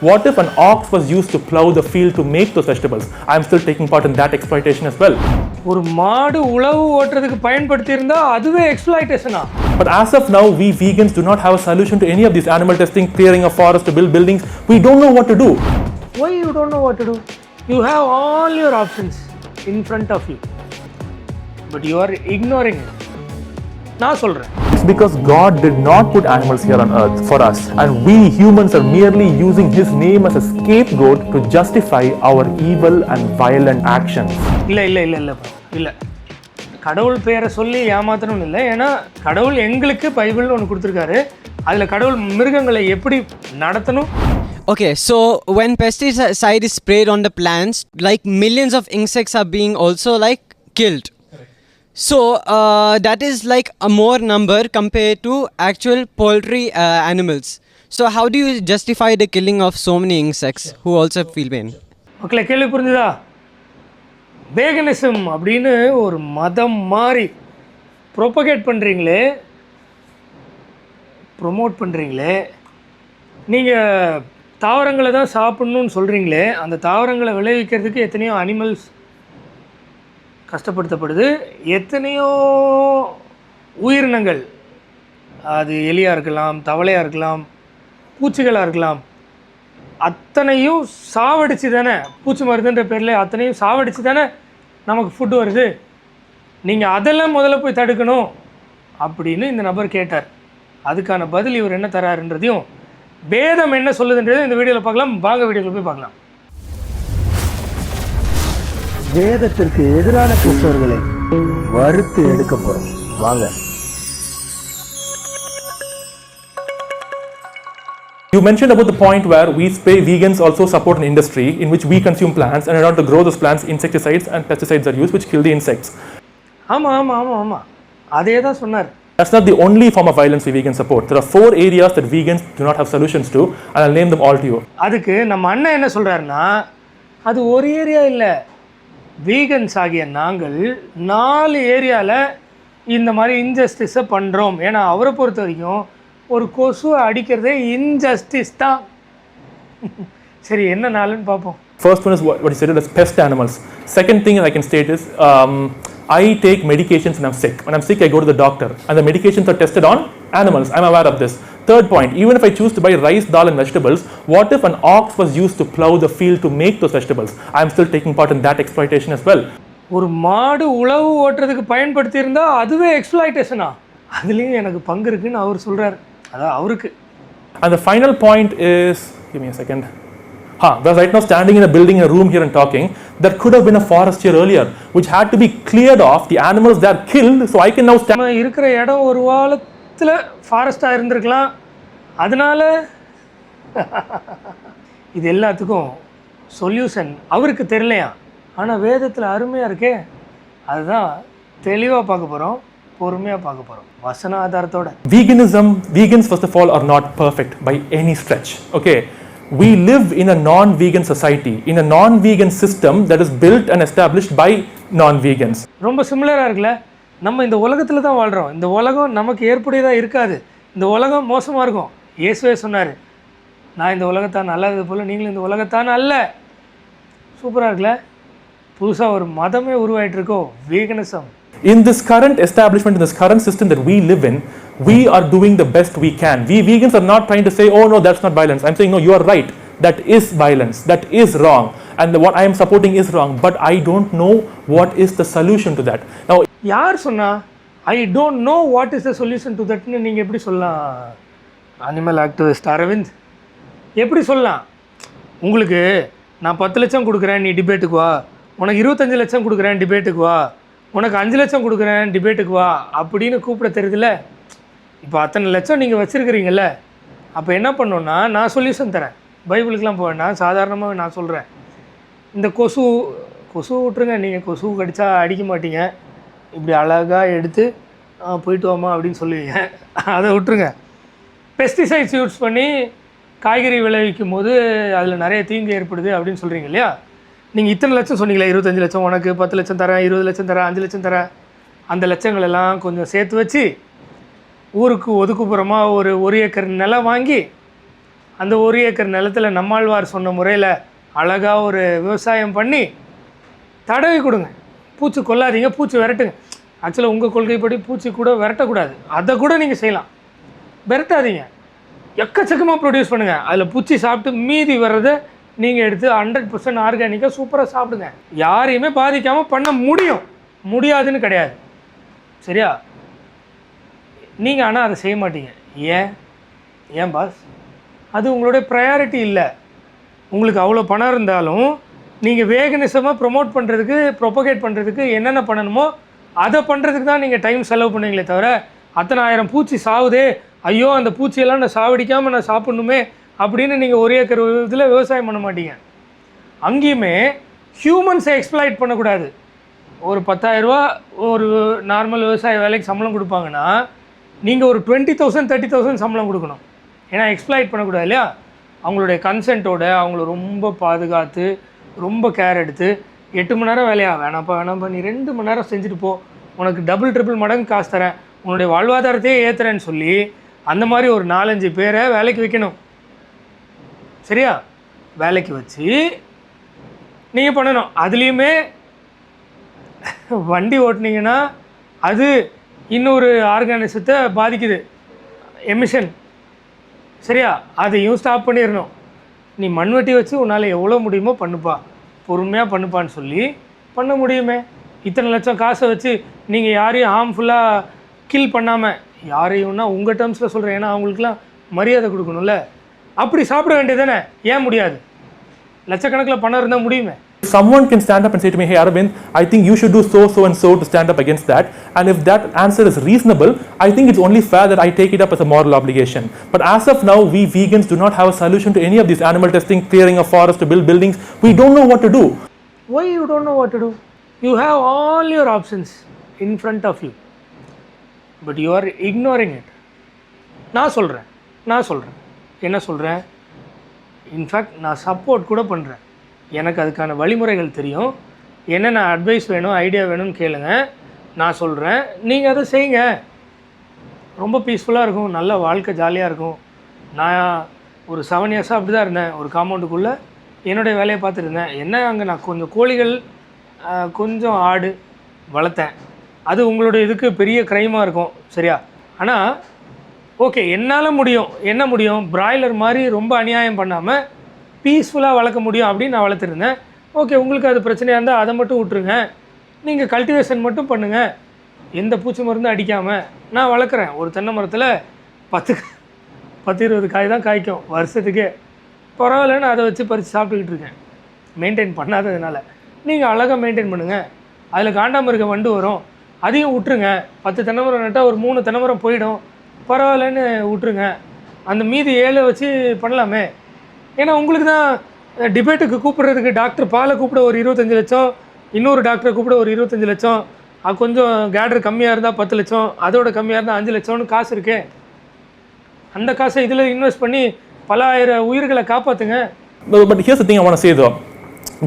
What if an ox was used to plow the field to make those vegetables? I'm still taking part in that exploitation as well. ஒரு மாடு உழவு ஓட்டுறதுக்கு பயன்படுத்தி இருந்தா அதுவே எக்ஸ்பிளாய்டேஷனா But as of now, we vegans do not have a solution to any of these animal testing, clearing of forest to build buildings. We don't know what to do. why you don't know what to do you have all your options in front of you but you are ignoring it நான் சொல்றேன் It's because God did not put animals here on earth for us, and we humans are merely using His name as a scapegoat to justify our evil and violent actions. இல்ல இல்ல இல்ல இல்ல இல்ல கடவுள் பெயரை சொல்லி ஏமாத்தணும்னு இல்லை ஏன்னா கடவுள் எங்களுக்கு பைபிள்னு ஒன்று கொடுத்துருக்காரு அதில் கடவுள் மிருகங்களை எப்படி நடத்தணும் Okay, so when pesticide is sprayed on the plants, like millions of insects are being also like killed. So uh, that is like a more number compared to actual poultry uh, animals. So how do you justify the killing of so many insects who also feel pain? மக்களை கேள்வி புரிஞ்சுதா veganism அப்படின்னு ஒரு மதம் மாதிரி propagate பண்ணுறீங்களே promote பண்ணுறீங்களே நீங்கள் தாவரங்களை தான் சாப்பிட்ணுன்னு சொல்கிறீங்களே அந்த தாவரங்களை விளைவிக்கிறதுக்கு எத்தனையோ அனிமல்ஸ் கஷ்டப்படுத்தப்படுது. எத்தனையோ உயிரினங்கள் அது எலியாக இருக்கலாம் தவளையாக இருக்கலாம் பூச்சிகளாக இருக்கலாம் அத்தனையும் சாவடிச்சு தானே பூச்சி மருந்துன்ற பேரில் அத்தனையும் சாவடிச்சு தானே நமக்கு ஃபுட்டு வருது. நீங்கள் அதெல்லாம் முதல்ல போய் தடுக்கணும் அப்படின்னு இந்த நபர் கேட்டார். அதுக்கான பதில் இவர் என்ன தராருன்றதையும் வேதம் என்ன சொல்லுதுன்றதையும் இந்த வீடியோவில் பார்க்கலாம். வாங்க வீடியோவில் போய் பார்க்கலாம். வேதத்திற்கு எதிரான கிறிஸ்தவர்களை வறுத்து எடுக்க போறோம் வாங்க You mentioned about the point where we say vegans also support an industry in which we consume plants, and in order to grow those plants, insecticides and pesticides are used, which kill the insects. ஆமாம் ஆமாம் ஆமாம் ஆமாம் அதே தான் சொன்னார் That's not the only form of violence we vegans support. There are four areas that vegans do not have solutions to, and I'll name them all to you. அதுக்கு நம்ம அண்ணன் என்ன சொல்கிறாருன்னா அது ஒரு ஏரியா இல்லை வீகன்ஸ் ஆகிய நாங்கள் நாலு ஏரியாவில் இந்த மாதிரி இன்ஜஸ்டிஸை பண்ணுறோம் ஏன்னா அவரை பொறுத்த வரைக்கும் ஒரு கொசுவை அடிக்கிறதே இன்ஜஸ்டிஸ் தான். சரி என்ன நாளுன்னு பார்ப்போம். First one is what is best animals second thing I can state is um, I take medications when I'm sick. When I'm sick, I go to the doctor, and the medications are tested on animals. I'm aware of this. Third point, even if I choose to buy rice, dal, and vegetables, what if an ox was used to plow the field to make those vegetables? I'm still taking part in that exploitation as well. ஒரு மாடு உழவு ஓட்டுறதுக்கு பயன்படுத்தி இருந்தால் அதுவே எக்ஸ்பிளாய்டேஷனா அதுலேயும் எனக்கு பங்கு இருக்குன்னு அவர் சொல்கிறார் அதான் அவருக்கு is give me a second. Huh, because right now standing in a building in a room here and talking, there could have been a forest here earlier, which had to be cleared off. The animals are killed, so I can now stand. இருக்கிற இடம் ஒரு காலத்தில் ஃபாரஸ்ட்டாக இருந்திருக்கலாம் அதனால இது எல்லாத்துக்கும் solution அவருக்கு தெரியலையா ஆனால் வேதத்தில் அருமையாக இருக்கே அதுதான் தெளிவாக பார்க்க போகிறோம் பொறுமையாக பார்க்க போகிறோம் வசன ஆதாரத்தோட Veganism, vegans first of all are not perfect by any stretch. Okay, we live in a non-vegan society, in a non-vegan system that is built and established by non-vegans. ரொம்ப சிமிலராக இருக்குல்ல? நம்ம இந்த உலகத்தில் தான் வாழ்கிறோம் இந்த உலகம் நமக்கு ஏற்புடையதாக இருக்காது. இந்த உலகம் மோசமாக இருக்கும். இயேசுவே சொன்னார் நான் இந்த உலகத்தான் நல்லது போல் நீங்களும் இந்த உலகத்தான் அல்ல. சூப்பராக இருக்குல்ல? புதுசாக ஒரு மதமே உருவாயிட்டு இருக்கோ? Veganism In this current establishment, in this current system that we live in, we are doing the best we can. We vegans are not trying to say, oh no, that's not violence. I'm saying, no, you are right. That is violence. That is wrong. And what I am supporting is wrong. But I don't know what is the solution to that. Now, யார் சொன்னா I don't know what is the solution to தட்னு நீங்கள் எப்படி சொல்லலாம் animal activist Aravind எப்படி சொல்லலாம் உங்களுக்கு நான் பத்து லட்சம் கொடுக்குறேன் நீ டிபேட்டுக்கு வா உனக்கு இருபத்தஞ்சு லட்சம் கொடுக்குறேன் டிபேட்டுக்கு வா உனக்கு அஞ்சு லட்சம் கொடுக்குறேன் டிபேட்டுக்கு வா அப்படின்னு கூப்பிட தெரியுதுல்ல? இப்போ அத்தனை லட்சம் நீங்கள் வச்சுருக்கிறீங்கல்ல? அப்போ என்ன பண்ணோன்னா நான் சொல்யூஷன் தரேன். பைபிளுக்கெலாம் போக வேண்டாம் சாதாரணமாக நான் சொல்கிறேன் இந்த கொசு கொசு விட்ருங்க நீங்கள் கொசு கடித்தா அடிக்க மாட்டீங்க. இப்படி அழகாக எடுத்து போயிட்டு வாமா அப்படின்னு சொல்லுவீங்க. அதை விட்ருங்க பெஸ்டிசைட்ஸ் யூஸ் பண்ணி காய்கறி விளைவிக்கும் போது அதில் நிறைய தீங்கு ஏற்படுது அப்படின்னு சொல்கிறீங்க இல்லையா? நீங்கள் இத்தனை லட்சம் சொன்னீங்களே இருபத்தஞ்சி லட்சம் உனக்கு பத்து லட்சம் தரேன் இருபது லட்சம் தரேன் அஞ்சு லட்சம் தரேன். அந்த லட்சங்கள் எல்லாம் கொஞ்சம் சேர்த்து வச்சு ஊருக்கு ஒதுக்குப்புறமாக ஒரு ஒரு ஏக்கர் நிலம் வாங்கி அந்த ஒரு ஏக்கர் நிலத்துல நம்மாழ்வார் சொன்ன முறையில் அழகாக ஒரு விவசாயம் பண்ணி தடவி கொடுங்க. பூச்சி கொல்லாதீங்க பூச்சி விரட்டுங்க. ஆக்சுவலாக உங்கள் கொள்கைப்படி பூச்சி கூட விரட்டக்கூடாது. அதை கூட நீங்கள் செய்யலாம். விரட்டாதீங்க. எக்கச்சக்கமாக ப்ரொடியூஸ் பண்ணுங்கள் அதில் பூச்சி சாப்பிட்டு மீதி வர்றதை நீங்கள் எடுத்து ஹண்ட்ரட் பர்சன்ட் ஆர்கானிக்காக சூப்பராக சாப்பிடுங்க. யாரையுமே பாதிக்காமல் பண்ண முடியும். முடியாதுன்னு கிடையாது. சரியா? நீங்கள் ஆனால் அதை செய்ய மாட்டீங்க. ஏன்? ஏன் பாஸ் அது உங்களுடைய ப்ரையாரிட்டி இல்லை. உங்களுக்கு அவ்வளோ பணம் இருந்தாலும் நீங்கள் வேகனிசமாக ப்ரொமோட் பண்ணுறதுக்கு ப்ரொபகேட் பண்ணுறதுக்கு என்னென்ன பண்ணணுமோ அதை பண்ணுறதுக்கு தான் நீங்கள் டைம் செலவு பண்ணுவீங்களே தவிர அத்தனை ஆயிரம் பூச்சி சாவுதே. ஐயோ அந்த பூச்சியெல்லாம் நான் சாவடிக்காமல் நான் சாப்பிட்ணுமே. அப்படின்னு நீங்கள் ஒரு ஏக்கர் இதில் விவசாயம் பண்ண மாட்டீங்க. அங்கேயுமே ஹியூமன்ஸை எக்ஸ்ப்ளாய்ட் பண்ணக்கூடாது. ஒரு 10000 ஒரு நார்மல் விவசாய வேலைக்கு சம்பளம் கொடுப்பாங்கன்னா நீங்கள் ஒரு டுவெண்ட்டி தௌசண்ட் தேர்ட்டி தௌசண்ட் சம்பளம் கொடுக்கணும். ஏன்னா எக்ஸ்ப்ளாய்ட் பண்ணக்கூடாது இல்லையா? அவங்களுடைய கன்சென்ட்டோட அவங்கள ரொம்ப பாதுகாத்து ரொம்ப கேர் எடுத்து எட்டு மணி நேரம் வேலையா? வேணாம்ப்பா வேணாம்ப்பா நீ ரெண்டு மணி நேரம் செஞ்சுட்டு போ. உனக்கு டபுள் ட்ரிபிள் மடங்கு காசு தரேன். உன்னுடைய வாழ்வாதாரத்தையே ஏற்றுறேன்னு சொல்லி அந்த மாதிரி ஒரு நாலஞ்சு பேரை வேலைக்கு வைக்கணும். சரியா? வேலைக்கு வச்சு நீங்கள் பண்ணணும். அதுலேயுமே வண்டி ஓட்டினீங்கன்னா அது இன்னொரு ஆர்கானிசத்தை பாதிக்குது. எமிஷன். சரியா? அதையும் ஸ்டாப் பண்ணிடணும் நீ மண்வெட்டி வச்சு உன்னால் எவ்வளோ முடியுமோ பண்ணுப்பா. பொறுமையாக பண்ணுப்பான்னு சொல்லி பண்ண முடியுமே. இத்தனை லட்சம் காசை வச்சு நீங்கள் யாரையும் ஹார்ம்ஃபுல்லாக கில் பண்ணாமல் யாரையும்னா உங்கள் டேர்ம்ஸில் சொல்கிறேன் ஏன்னா அவங்களுக்குலாம் மரியாதை கொடுக்கணும்ல. அப்படி சாப்பிட வேண்டியது தானே ஏன் முடியாது லட்சக்கணக்கில் பணம் இருந்தால் முடியுமே Someone can stand up and say to me, Hey Arvind, I think you should do so, so, and so to stand up against that. And if that answer is reasonable, I think it's only fair that I take it up as a moral obligation. But as of now, we vegans do not have a solution to any of these animal testing, clearing of forests to build buildings. We don't know what to do. why you don't know what to do you have all your options in front of you but you are ignoring it நான் சொல்கிறேன் நான் சொல்கிறேன் என்ன சொல்கிறேன் in fact நான் support கூட பண்ணுறேன் எனக்கு அதுக்கான வழிமுறைகள் தெரியும். என்னென்ன அட்வைஸ் வேணும் ஐடியா வேணும்னு கேளுங்க. நான் சொல்கிறேன் நீங்கள் அதை செய்யுங்க. ரொம்ப பீஸ்ஃபுல்லாக இருக்கும். நல்ல வாழ்க்கை ஜாலியாக இருக்கும். நான் ஒரு செவன் இயர்ஸாக அப்படி தான் இருந்தேன். ஒரு காம்பவுண்டுக்குள்ளே என்னுடைய வேலையை பார்த்துருந்தேன் என்ன அங்கே நான் கொஞ்சம் கோழிகள் கொஞ்சம் ஆடு வளர்த்தேன். அது உங்களுடைய இதுக்கு பெரிய க்ரைமாக இருக்கும். சரியா? ஆனால் ஓகே என்னால் முடியும் என்ன முடியும்? பிராய்லர் மாதிரி ரொம்ப அநியாயம் பண்ணாமல் பீஸ்ஃபுல்லாக வளர்க்க முடியும் அப்படின்னு நான் வளர்த்துருந்தேன். ஓகே உங்களுக்கு அது பிரச்சனையாக இருந்தால் அதை மட்டும் விட்ருங்க நீங்கள் கல்டிவேஷன் மட்டும் பண்ணுங்கள் எந்த பூச்சி மருந்தும் அடிக்காமல் நான் வளர்க்குறேன். ஒரு தென்னை மரத்தில் பத்து பத்து இருபது காய் தான் காய்க்கும் வருஷத்துக்கே. பரவாயில்லன்னு அதை வச்சு பறித்து சாப்பிட்டுக்கிட்டு இருக்கேன். மெயின்டைன் பண்ணாததுனால. நீங்கள் அழகாக மெயின்டைன் பண்ணுங்கள் அதில் காண்டாமிருக வண்டு வரும். அதையும் விட்டுருங்க. பத்து தென்னை மரம் நட்டால் ஒரு மூணு தென்னை மரம் போயிடும். பரவாயில்லன்னு விட்டுருங்க. அந்த மீதி ஏழை வச்சு பண்ணலாமே. ஏன்னா உங்களுக்கு தான் டிபேட்டுக்கு கூப்பிட்றதுக்கு டாக்டர் பாலை கூப்பிட ஒரு இருபத்தஞ்சி லட்சம் இன்னொரு டாக்டரை கூப்பிட ஒரு இருபத்தஞ்சி லட்சம் அது கொஞ்சம் கேடர் கம்மியாக இருந்தால் பத்து லட்சம் அதோட கம்மியாக இருந்தால் அஞ்சு லட்சம்னு காசு இருக்கே. அந்த காசை இதில் இன்வெஸ்ட் பண்ணி பல ஆயிரம் உயிர்களை காப்பாற்றுங்க பட் ஹியர்ஸ் திங் the செய்தோம்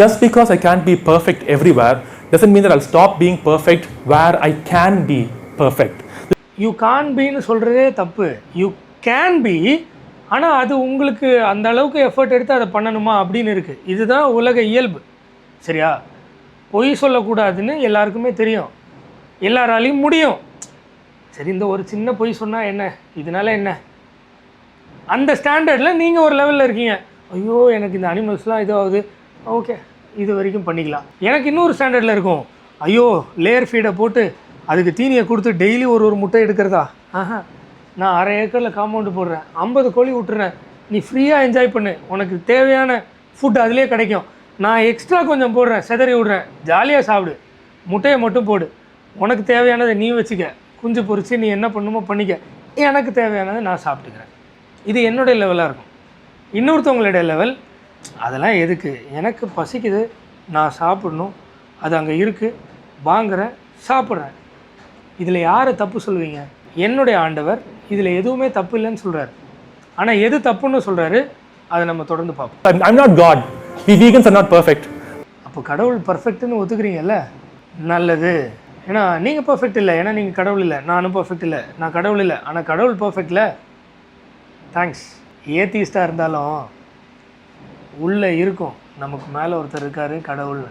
just because I can be perfect because I can't be perfect everywhere stop being perfect where I can be perfect you can பின்னு சொல்கிறதே தப்பு. யூ கேன் பி ஆனால் அது உங்களுக்கு அந்த அளவுக்கு எஃபர்ட் எடுத்து அதை பண்ணணுமா அப்படின்னு இருக்குது இதுதான் உலக இயல்பு. சரியா? பொய் சொல்லக்கூடாதுன்னு எல்லாருக்குமே தெரியும். எல்லாராலையும் முடியும். சரி இந்த ஒரு சின்ன பொய் சொன்னால் என்ன? இதனால என்ன? அந்த ஸ்டாண்டர்டில் நீங்கள் ஒரு லெவலில் இருக்கீங்க. ஐயோ எனக்கு இந்த அனிமல்ஸ்லாம் இதுவாகுது ஓகே இது வரைக்கும் பண்ணிக்கலாம். எனக்கு இன்னொரு ஸ்டாண்டர்டில் இருக்கும். ஐயோ லேயர் ஃபீடை போட்டு அதுக்கு தீனியை கொடுத்து டெய்லி ஒரு ஒரு முட்டை எடுக்கிறதா? ஆஹா நான் அரை ஏக்கரில் காம்பவுண்டு போடுறேன். ஐம்பது கோழி விட்டுறேன். நீ ஃப்ரீயாக என்ஜாய் பண்ணு. உனக்கு தேவையான ஃபுட் அதிலே கிடைக்கும். நான் எக்ஸ்ட்ரா கொஞ்சம் போடுறேன். செதறி விடுறேன். ஜாலியாக சாப்பிடு. முட்டையை மட்டும் போடு. உனக்கு தேவையானதை நீ வச்சுக்க. குஞ்சு பொறிச்சு நீ என்ன பண்ணுமோ பண்ணிக்க. எனக்கு தேவையானதை நான் சாப்பிட்டுக்கிறேன். இது என்னுடைய லெவலாக இருக்கும். இன்னொருத்தவங்களுடைய லெவல் அதெல்லாம் எதுக்கு? எனக்கு பசிக்குது. நான் சாப்பிடணும். அது அங்கே இருக்குது வாங்குகிறேன் சாப்பிட்றேன். இதில் யாரை தப்பு சொல்லுவீங்க? என்னுடைய ஆண்டவர் இதில் எதுவுமே தப்பு இல்லைன்னு சொல்கிறாரு ஆனால் எது தப்புன்னு சொல்கிறாரு அதை நம்ம தொடர்ந்து பார்ப்போம். Not God. We vegans are not perfect. அப்போ கடவுள் பர்ஃபெக்ட்னு ஒத்துக்கிறீங்கல்ல? நல்லது. ஏன்னா நீங்கள் பர்ஃபெக்ட் இல்லை. ஏன்னா நீங்கள் கடவுள் இல்லை. நானும் பர்ஃபெக்ட் இல்லை. நான் கடவுள் இல்லை. ஆனால் கடவுள் பர்ஃபெக்டில் தேங்க்ஸ் ஏத்திஸ்டாக இருந்தாலும் உள்ளே இருக்கும். நமக்கு மேலே ஒருத்தர் இருக்காரு கடவுள்னு.